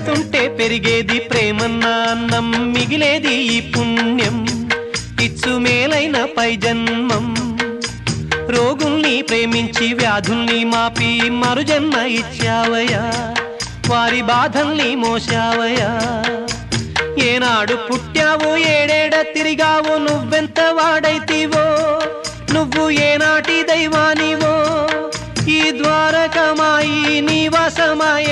పెడుతుంటే పెరిగేది ప్రేమన్నా అన్నం మిగిలేది ఈ పుణ్యం. ఇచ్చు మేలైన పై జన్మం. రోగుల్ని ప్రేమించి వ్యాధుల్ని మాపి మరుజన్మ ఇచ్చావయా వారి బాధల్ని మోసావయా ఏనాడు పుట్టావు ఏడేడ తిరిగావు నువ్వెంత వాడైతివో. నువ్వు ఏనాటి దైవానివో.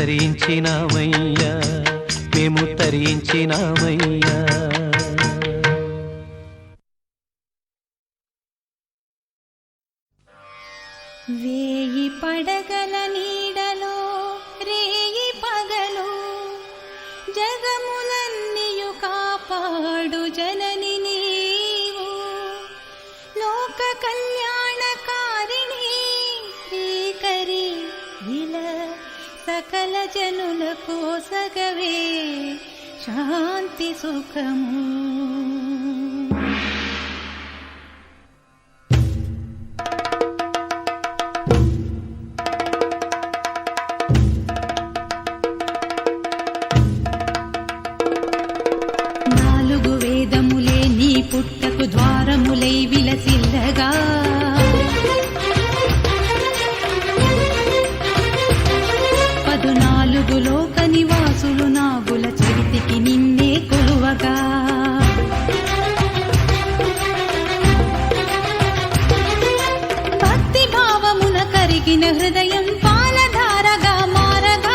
తరించినామయ్యా. మేము తరించినామయ్యా. వేయి పడగల శాంతి సుఖము. నాలుగు వేదములే నీ పుట్టకు ద్వారములై విలసి కరిగిన హృదయం పాలధారగా మారగా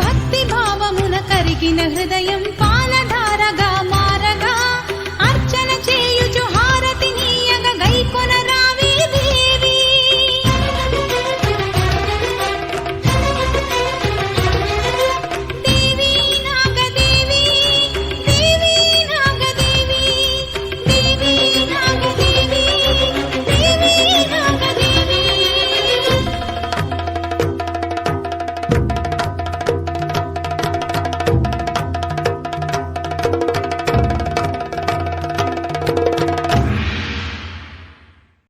భక్తి భావమున కరిగిన హృదయ